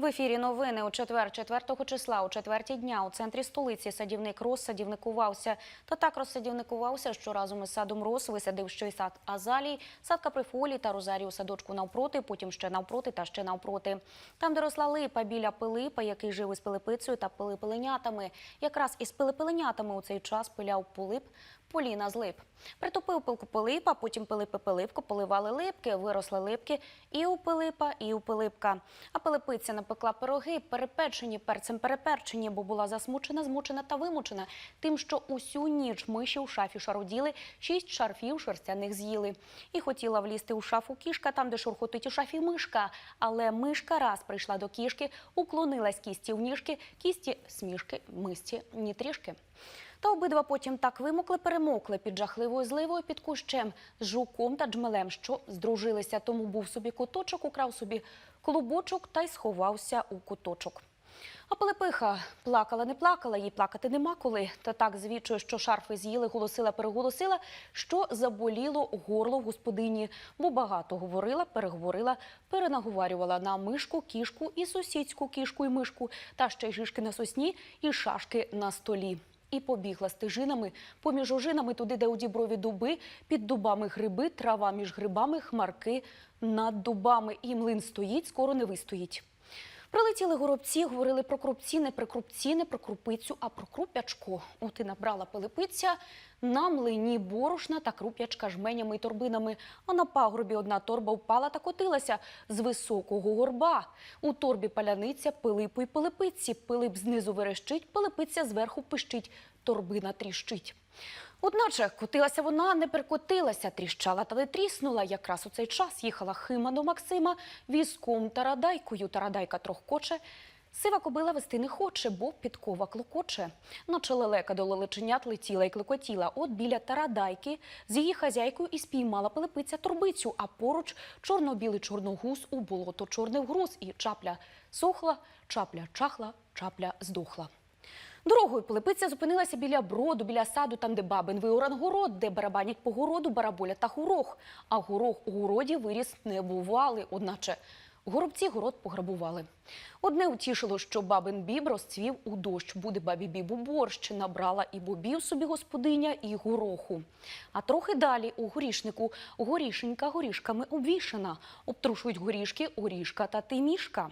В ефірі новини у четвер, 4 числа, у четвертій дня у центрі столиці садівник Рос садівникувався. Та так розсадівникувався, що разом із садом Рос висадив ще й сад Азалій, сад Каприфолі та Розарію садочку навпроти, потім ще навпроти та ще навпроти. Там, де росла липа біля Пилипа, який жив із Пилипицею та пилипеленятами. Якраз із пилипеленятами у цей час пиляв Пилип, Поліна з лип. Притопив пилку Пилипа, потім Пилипи Пилипко поливали липки, виросли липки і у Пилипа, і у Пилипка. А Пилипиця напекла пироги, перепечені, перцем переперчені, бо була засмучена, змучена та вимучена тим, що усю ніч миші у шафі шаруділи, шість шарфів шерстяних з'їли. І хотіла влізти у шафу кішка, там, де шурхотить у шафі мишка. Але мишка раз прийшла до кішки, уклонилась кісті в ніжки, кісті смішки, мисті ні трішки. Та обидва потім так вимокли, перемокли під жахливою зливою під кущем з жуком та джмелем, що здружилися. Тому був собі куточок, украв собі клубочок та й сховався у куточок. А Пилипиха плакала, не плакала, їй плакати нема коли. Та так звідчує, що шарфи з'їли, голосила, переголосила, що заболіло горло в господині, бо багато говорила, переговорила, перенаговарювала на мишку, кішку і сусідську кішку і мишку, та ще й шишки на сосні і шашки на столі. І побігла стежинами, поміж ожинами туди, де у діброві дуби, під дубами гриби, трава між грибами, хмарки над дубами. І млин стоїть, скоро не вистоїть. Прилетіли горобці, говорили про крупці, не про крупці, не про крупицю, а про круп'ячко. От і набрала пилипиця на млині борошна та круп'ячка жменями й торбинами. А на пагорбі одна торба впала та котилася з високого горба. У торбі паляниця пилипу й пилипиці. Пилип знизу верещить, пилипиця зверху пищить, торбина тріщить. Одначе котилася вона, не перекотилася, тріщала та не тріснула. Якраз у цей час їхала Хима до Максима візком та радайкою. Тарадайка трохкоче. Сива кобила вести не хоче, бо підкова клокоче. Наче лелека до лелеченят летіла й клекотіла. От біля тарадайки з її хазяйкою і спіймала пилипиця торбицю, а поруч чорно-білий чорногуз у болото чорний вгруз. І чапля сохла, чапля чахла, чапля здохла. Дорогою Пилипиця зупинилася біля броду, біля саду, там, де бабин виоран город, де барабанять по городу бараболя та горох. А горох у городі виріс не бували, одначе горобці город пограбували. Одне утішило, що бабин біб розцвів у дощ. Буде бабі бібу борщ. Набрала і бобів собі господиня, і гороху. А трохи далі у горішнику горішенька горішками обвішана. Обтрушують горішки орішка та тимішка.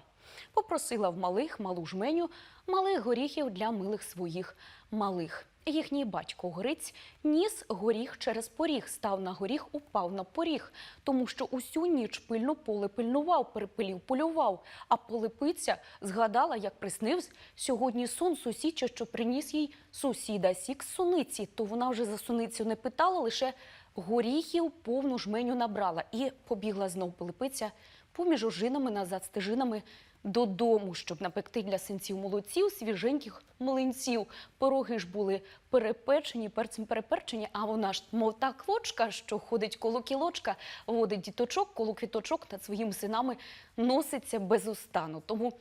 Попросила в малих малу жменю малих горіхів для милих своїх малих. Їхній батько Гриць ніс горіх через поріг, став на горіх, упав на поріг, тому що усю ніч пильно поле пильнував, перепилів, полював. А полипиця згадала, як приснився сьогодні сон сусідча, що приніс їй сусіда сік з суниці. То вона вже за суницю не питала, лише горіхів повну жменю набрала і побігла знов полипиця поміж ожинами назад стежинами додому, щоб напекти для синців молодців свіженьких млинців. Пироги ж були перепечені, перцем переперчені, а вона ж, мов та квочка, що ходить коло кілочка, водить діточок, коло квіточок над своїми синами носиться без устану. Тому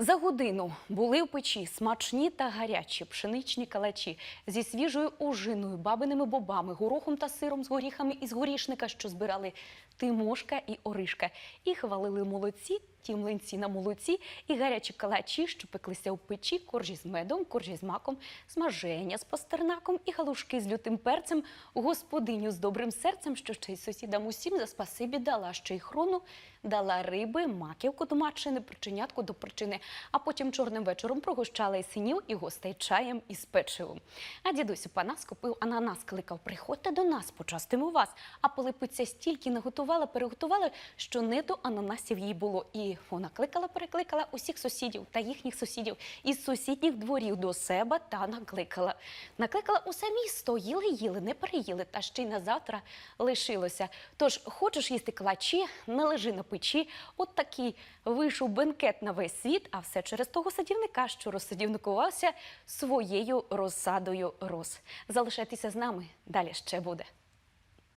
за годину були в печі смачні та гарячі пшеничні калачі зі свіжою ожиною, бабиними бобами, горохом та сиром з горіхами із горішника, що збирали Тимошка і Оришка. І хвалили молодці, ті млинці на молоці, і гарячі калачі, що пеклися в печі, коржі з медом, коржі з маком, смаження з пастернаком і галушки з лютим перцем, господиню з добрим серцем, що ще й сусідам усім за спасибі дала ще й хрону, дала риби, маківку до матчини, причинятку до причини, а потім чорним вечором прогощала і синів, і гостей чаєм із печивом. А дідусь у Панас купив ананас, кликав, приходьте до нас, почастимо вас. А Пилипиця стільки наготувала, переготувала, що не до ананасів їй було. Вона кликала, перекликала усіх сусідів та їхніх сусідів із сусідніх дворів до себе та накликала. Накликала усе місто, їли, їли, не переїли, та ще й на завтра лишилося. Тож хочеш їсти калачі, не лежи на печі. От такий вийшов бенкет на весь світ, а все через того садівника, що розсадівникувався своєю розсадою роз. Залишайтеся з нами, далі ще буде.